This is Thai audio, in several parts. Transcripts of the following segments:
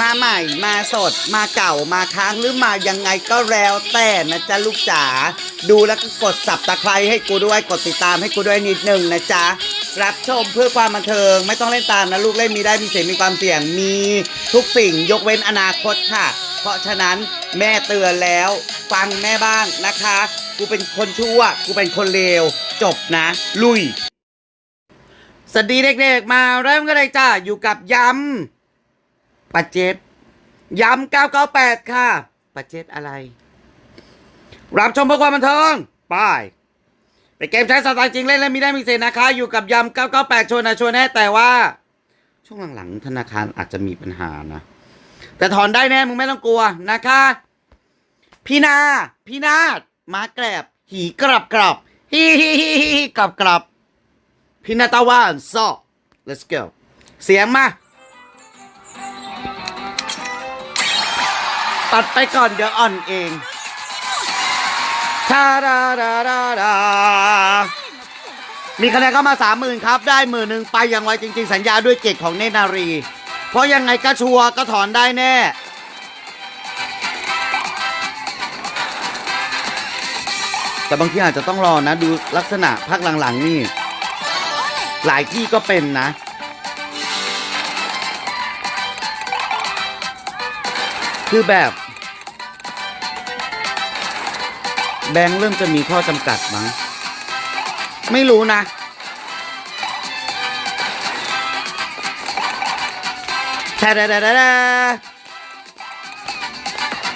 มาใหม่มาสดมาเก่ามาค้างหรือมายังไงก็แล้วแต่นะจ๊ะลูกจ๋าดูแล้วก็กดสับตะไคร้ให้กูด้วยกดติดตามให้กูด้วยนิดนึงนะจ๊ะรับชมเพื่อความบันเทิงไม่ต้องเล่นตามนะลูกเล่นมีได้มีเสียงมีความเสี่ยงมีทุกสิ่งยกเว้นอนาคตค่ะ เพราะฉะนั้นแม่เตือนแล้วฟังแม่บ้างนะคะ กูเป็นคนชั่ว กูเป็นคนเลวจบนะ ลุยสวัสดีเด็กๆมาเริ่มกันเลยจ้าอยู่กับยำ ปาเจ็ดยำ998ค่ะปาเจ็ดอะไร รับชมเพื่อความบันเทิงไปเป็นเกมใช้สไตล์จริงเล่นและมีได้มีเศษนะคะ อยู่กับยำ998ชวนนะชวนแน่แต่ว่า ช่วงหลังๆธนาคารอาจจะมีปัญหานะ แต่ถอนได้แน่มึงไม่ต้องกลัวนะคะพี่นาพี่นาดมาแกรบหีกรับกรับฮีฮีฮีฮีกรับกรับพินาตาวานซอ let's go เสียงมา ตัดไปก่อนเดี๋ยวอ่อนเองทาดาดาดาดามีคะแนนเข้ามาสามหมื่นครับ ได้หมื่นหนึ่งไปอย่างไวจริง ๆ สัญญาด้วยเกตของเนตรนารี เพราะยังไงก็ชัวร์ก็ถอนได้แน่ แต่บางทีอาจจะต้องรอนะ ดูลักษณะพักหลัง ๆ นี่ หลายที่ก็เป็นนะคือแบบ แบงค์เริ่มจะมีข้อจำกัดมั้ง ไม่รู้นะ แทดาดาดาดา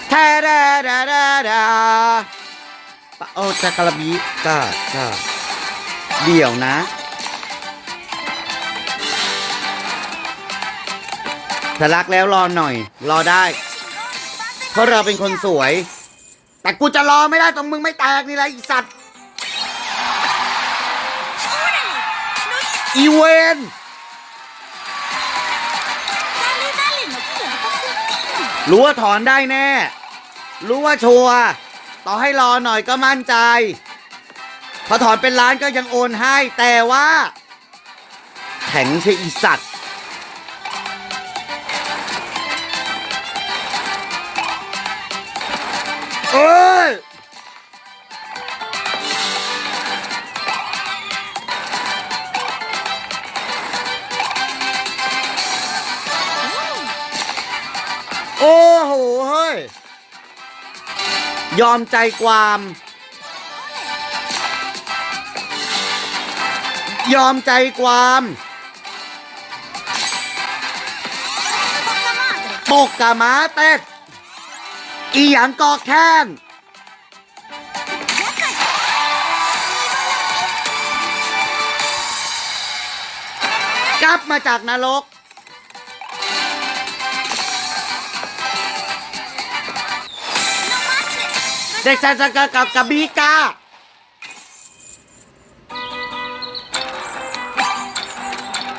แทดาดาดาดาปะโอจักรบีก็ก็เดี๋ยวนะถ้ารักแล้วรอหน่อย รอได้ เพราะเราเป็นคนสวย แต่กูจะรอไม่ได้ตรงมึงไม่แตกนี่แหละอีสัตว์อีเวนรู้ว่าถอนได้แน่ รู้ว่าชัวร์ต่อให้รอหน่อยก็มั่นใจ พอถอนเป็นล้านก็ยังโอนให้ แต่ว่า แข็งใช่อีสัตว์ ยยอมใจความ ยอมใจความปกกะมาเต็ดอีหยังกอแค้นกลับมาจากนรก เด็กชายสกกับกับบีกา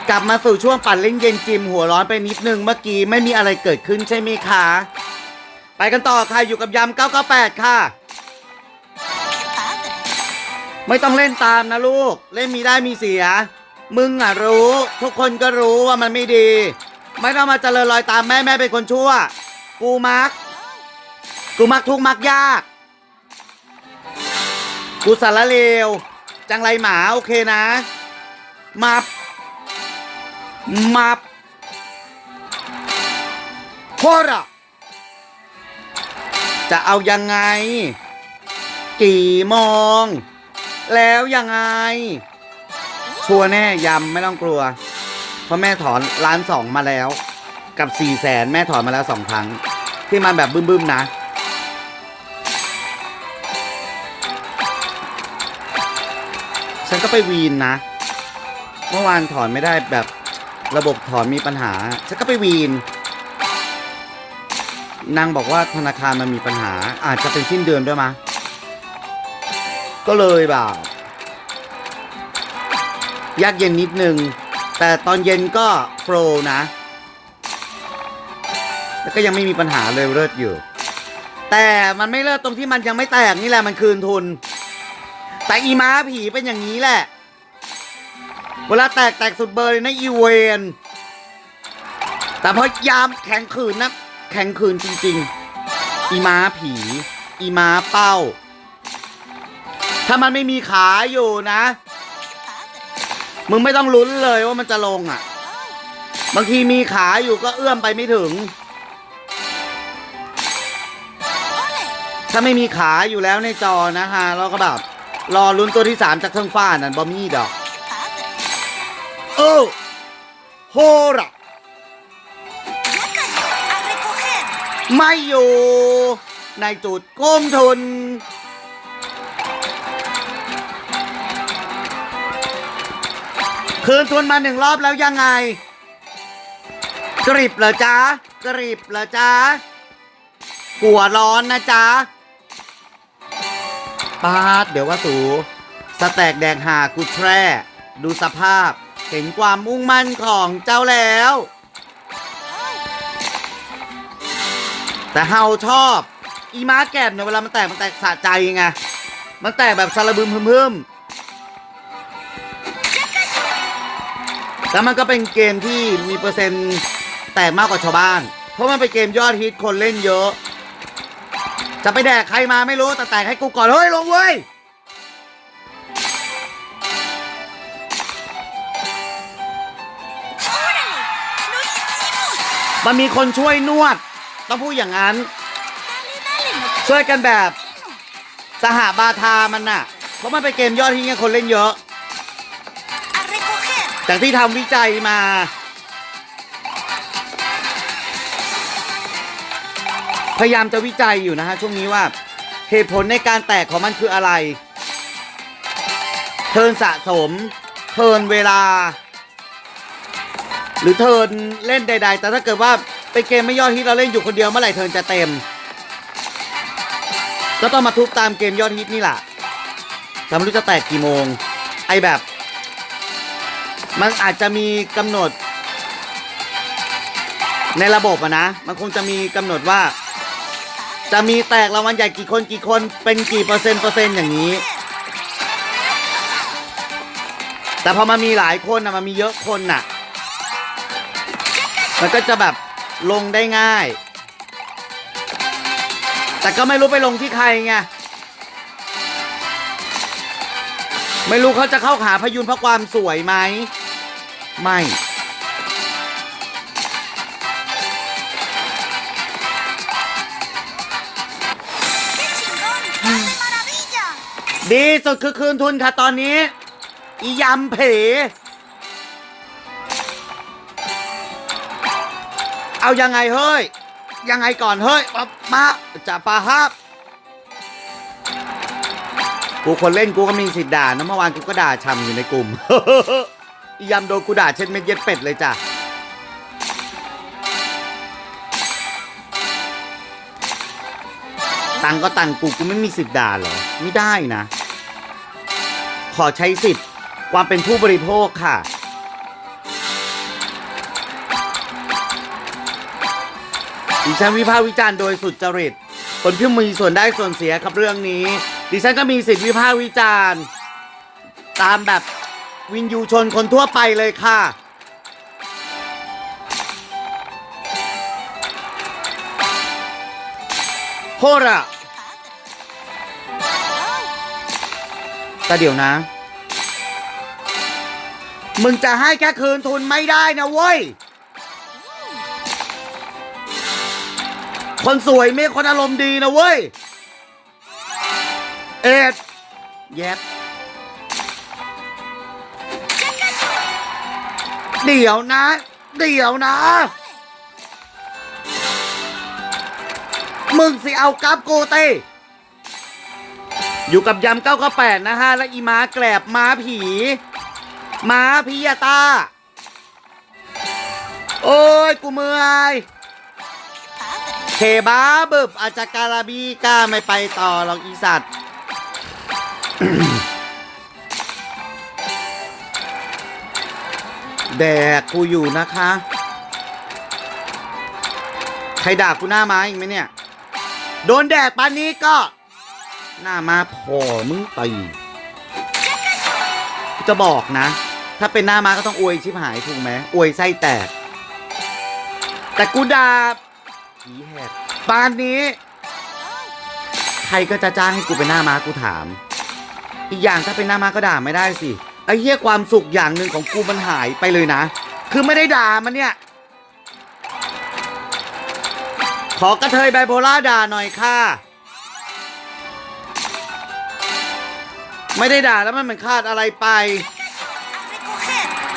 กลับมาสู่ช่วงปั่นเล่นเย็นจิมหัวร้อนไปนิดนึงเมื่อกี้ไม่มีอะไรเกิดขึ้นใช่ไหมคะ ไปกันต่อค่ะ อยู่กับยำ998 ค่ะ ไม่ต้องเล่นตามนะลูก เล่นมีได้มีเสีย มึงอะรู้ ทุกคนก็รู้ว่ามันไม่ดี ไม่ต้องมาเจริญรอยตามแม่แม่เป็นคนชั่ว กูมัก กูมักทุกมักยาก กูสารเลว จังไรหมา โอเคนะมับมับโคระจะเอายังไง กี่โมงแล้วยังไง ชัวแน่ยำไม่ต้องกลัว เพราะแม่ถอนล้านสองมาแล้ว กับสี่แสนแม่ถอนมาแล้วสองครั้ง ที่มันแบบบึ้มๆนะ ฉันก็ไปวีนนะ เมื่อวานถอนไม่ได้แบบระบบถอนมีปัญหา ฉันก็ไปวีน นางบอกว่าธนาคารมันมีปัญหา อาจจะเป็นสิ้นเดือนด้วยมะ ก็เลยแบบยากเย็นนิดนึง แต่ตอนเย็นก็โฟล์นะ แล้วก็ยังไม่มีปัญหาเลยเลิศอยู่ แต่มันไม่เลิศตรงที่มันยังไม่แตกนี่แหละมันคืนทุน แต่อีม้าผีเป็นอย่างนี้แหละ เวลาแตกแตกสุดเบอร์เลยนะอีเวนแต่พอยามแข็งขืนนะ แข็งขืนจริง ๆ อีม้าผี อีม้าเป้า ถ้ามันไม่มีขาอยู่นะ มึงไม่ต้องลุ้นเลยว่ามันจะลงอะ บางทีมีขาอยู่ก็เอื้อมไปไม่ถึง ถ้าไม่มีขาอยู่แล้วในจอนะฮะเราก็แบบ รอลุ้นตัวที่สามจากเครื่องฟ้านั่นบอมี่ดอกเออโฮระ a recoger. ไม่อยู่ ในจุดก้มทุน คืนทุนมาหนึ่งรอบแล้วยังไง กริบเหรอจ๊ะ กริบเหรอจ๊ะหัวร้อนนะจ๊ะ ปาดเดี๋ยวว่าสู สแตกแดงหากูแทร่ดูสภาพ เห็นความมุ่งมั่นของเจ้าแล้ว แต่เฮาชอบ อีม้าแกบเนี่ยเวลามันแตกมันแตกสะใจไง มันแตกแบบสารบึมพึมพึมแล้วมันก็เป็นเกมที่มีเปอร์เซ็นต์แตกมากกว่าชาวบ้าน เพราะมันเป็นเกมยอดฮิตคนเล่นเยอะ จะไปแดกใครมาไม่รู้แต่แตกให้กูก่อน เฮ้ย ลงเว้ย ¡Órale! ¡Lo hicimos! มันมีคนช่วยนวด ต้องพูดอย่างนั้น Dale, dale, no te ช่วยกันแบบสหบาทามันน่ะ เพราะมันเป็นเกมยอดฮิตไงคนเล่นเยอะ a recoger. จากที่ทำวิจัยมา พยายามจะวิจัยอยู่นะฮะช่วงนี้ว่าเหตุผลในการแตกของมันคืออะไร เทินสะสม เทินเวลา หรือเทินเล่นใด ๆ แต่ถ้าเกิดว่าเป็นเกมไม่ยอดฮิตเราเล่นอยู่คนเดียวเมื่อไหร่เทินจะเต็ม ก็ต้องมาทุบตามเกมยอดฮิตนี่แหละแต่ไม่รู้จะแตกกี่โมง ไอแบบ มันอาจจะมีกำหนด ในระบบอะนะ มันคงจะมีกำหนดว่า จะมีแตกรางวัลใหญ่กี่คนกี่คนเป็นกี่เปอร์เซ็นต์เปอร์เซ็นต์อย่างนี้ แต่พอมามีหลายคนอะมันมีเยอะคนน่ะ มันก็จะแบบลงได้ง่าย แต่ก็ไม่รู้ไปลงที่ใครไงไม่รู้เขาจะเข้าหาพยุนเพราะความสวยไหม ไม่ ดีสุดคือคืนทุนค่ะตอนนี้ อียำเผเอายังไงเฮ้ย ยังไงก่อนเฮ้ยมามาจะปาฮับกูคนเล่นกูก็มีสิทธิ์ด่านะเมื่อวานกูก็ด่าชำอยู่ในกลุ่ม อียำโดนกูด่าเช่นเม็ดเย็ดเป็ดเลยจ้ะ ตังก็ตังกูกูไม่มีสิทธิ์ด่าเหรอ ไม่ได้นะ ขอใช้สิทธิ์ความเป็นผู้บริโภคค่ะ ดิฉันวิพากษ์วิจารณ์โดยสุดจริต คนที่มีส่วนได้ส่วนเสียครับเรื่องนี้ ดิฉันก็มีสิทธิ์วิพากษ์วิจารณ์ ตามแบบวินยูชนคนทั่วไปเลยค่ะ โฮระแต่เดี๋ยวนะ มึงจะให้แค่คืนทุนไม่ได้นะเว้ย คนสวยไม่คนอารมณ์ดีนะเว้ย เอ็ดแยบเดี๋ยวนะ เดี๋ยวนะ มึงสิเอากับโกเตอยู่กับยำเก้าก็แปดนะฮะ และอีม้าแกลบม้าผี ม้าพิยาตา โอ้ย กูเมื่อยเคบ้าบึบอาจจะการาบีกล้าไม่ไปต่อหรอกอีสัตว์แดกกูอยู่นะคะ ใครด่ากูหน้าไม้อีกไหมเนี่ย โดนแดกปานนี้ก็ หน้าม้าพอมึงตีจะบอกนะ ถ้าเป็นหน้าม้าก็ต้องอวยชิบหายถูกไหมอวยไส้แตก แต่กูด่าผีแหกปานนี้ ใครก็จะจ้างให้กูเป็นหน้าม้ากูถาม อีกอย่างถ้าเป็นหน้าม้าก็ด่าไม่ได้สิไอ้เหี้ยความสุขอย่างหนึ่งของกูมันหายไปเลยนะ คือไม่ได้ด่ามันเนี่ย ขอกระเทยไบโพล่าด่าหน่อยค่ะ ไม่ได้ด่าแล้วมันเหมือนคาดอะไรไป A recoger.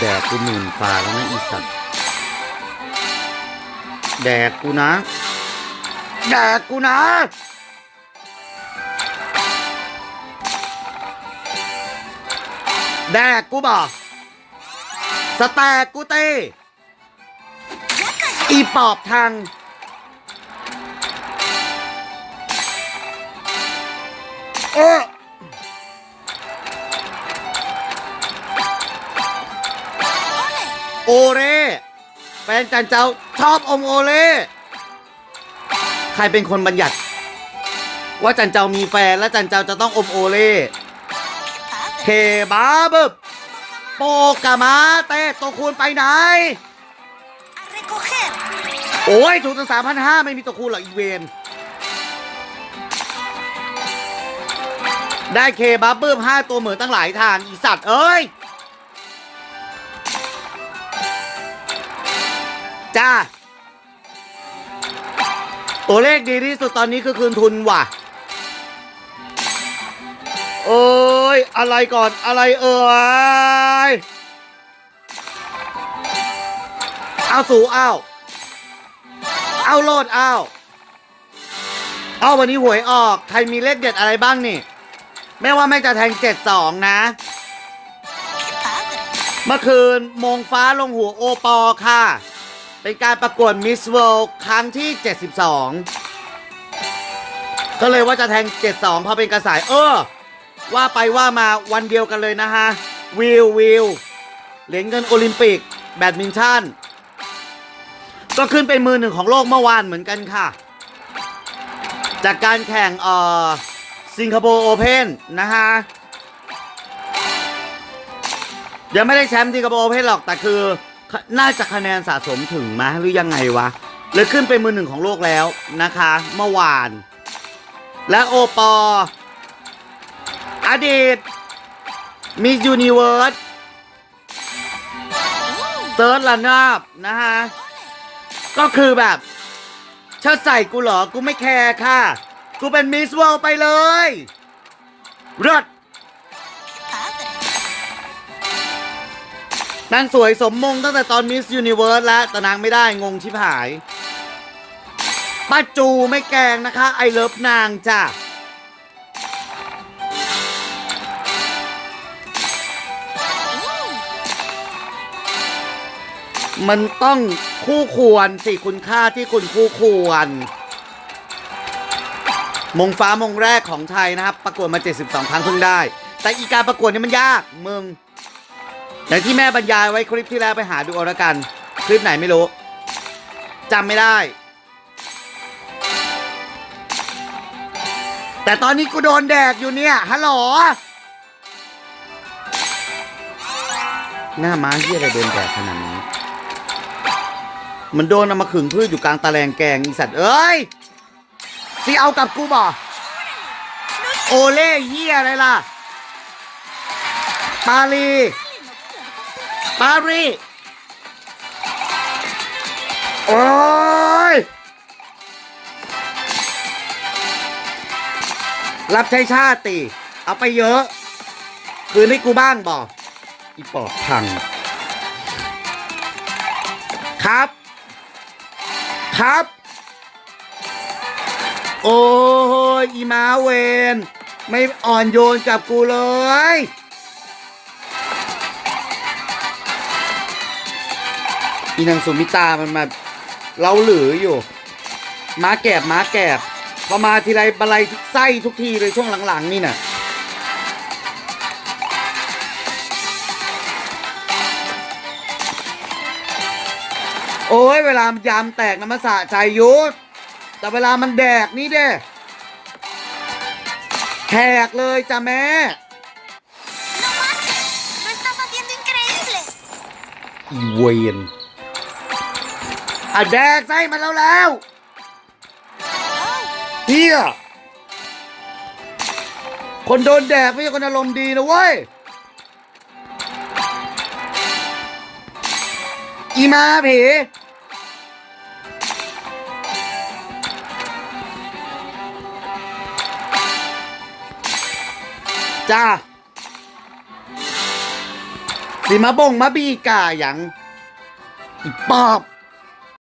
แดกกูหมื่นฟ้าแล้วนะอีสัตว์แดกกูนะ แดกกูนะแดกกูบอกสแตกกูเต้ อีปอบทาง เออโอเร่แฟนจันเจ้าชอบอมโอเล่ใครเป็นคนบัญญัติ ว่าจันเจ้ามีแฟนและจันเจ้าจะต้องอมโอเล่เคบาบึบโปกามาเต้ตัวคูณไปไหน โอ้ย ถูกตั้งสามพันห้าไม่มีตัวคูณหรอกอีเวน ได้เคบับเบิ้มห้าตัวเหมือนตั้งหลายทางอีสัตว์ เอ้ย จ้า ตัวเลขดีที่สุดตอนนี้คือคืนทุนว่ะ โอ้ย อะไรก่อนอะไรเอ่ย เอาสู่เอา เอาโลดเอาเอาวันนี้หวยออก ใครมีเลขเด็ดอะไรบ้างนี่ ไม่ว่าแม่จะแทงเจ็ดสองนะ เมื่อคืนมงฟ้าลงหัวโอปอค่ะ เป็นการประกวดมิสเวิลด์ครั้งที่ 72 ก็เลยว่าจะแทง 72 พอเป็นกระสาย เออ ว่าไปว่ามาวันเดียวกันเลยนะฮะ วิววิวเหรียญเงินโอลิมปิก แบดมินตัน ก็ขึ้นเป็นมือหนึ่งของโลกเมื่อวานเหมือนกันค่ะ จากการแข่งเอ่อสิงคโปร์โอเพนนะฮะยังไม่ได้แชมป์ที่กระโปรงเพศหรอก แต่คือน่าจะคะแนนสะสมถึงไหมหรือยังไงวะเลยขึ้นเป็นมือหนึ่งของโลกแล้วนะคะ เมื่อวาน และโอปออดีตมิสยูนิเวิร์สเซิร์ชลันนาบนะฮะ ก็คือแบบเชิดใส่กูเหรอ กูไม่แคร์ค่ะ กูเป็นมิสเวิลไปเลยรถนางสวยสมมงตั้งแต่ตอนมิสยูนิเวิร์สแล้วแต่นางไม่ได้งงชิบหาย ป้าจูไม่แกลงนะคะ ไอเลิฟนางจ้ะ มันต้องคู่ควรสิคุณค่าที่คุณคู่ควร มงฟ้ามงแรกของไทยนะครับ ประกวดมา 72 ครั้งเพิ่งได้ แต่อีการประกวดนี่มันยากมึงอย่างที่แม่บรรยายไว้คลิปที่แล้วไปหาดูเอาละกัน คลิปไหนไม่รู้จำไม่ได้ แต่ตอนนี้กูโดนแดกอยู่เนี่ยฮัลโหลหน้าม้าเฮียอะไรโดนแดกขนาดนี้ มันโดนเอามาขึงพืชอยู่กลางตะแลงแกงอีสัตว์เอ้ยสิเอากับกูบ่โอเล่เฮียอะไรล่ะ ปาลีปารีโอ้ย รับใช้ชาติ เอาไปเยอะ คืนให้กูบ้างบอกอีปอบพัง ครับ ครับ โอ้ยอีมาเวน ไม่อ่อนโยนกับกูเลย อีนางสุมิตามันมาเราหลืออยู่ม้าแกบม้าแกบพอมาทีไรบะไรไส้ทุกทีเลยช่วงหลัง ๆ นี่น่ะ โอ้ยเวลามันยามแตกนะมันสะใจอยุแต่เวลามันแดกนี่เด้แขกเลยจ้ะแม่ No manches. Lo estás haciendo increíble. อีเวนอะแดกไส้มันแล้วแล้วเฮียคนโดนแดกไม่ใช่คนอารมณ์ดีนะเว้ย อีมาผีจ้าสิมาบ่งมาบีกาอย่างอีปอบ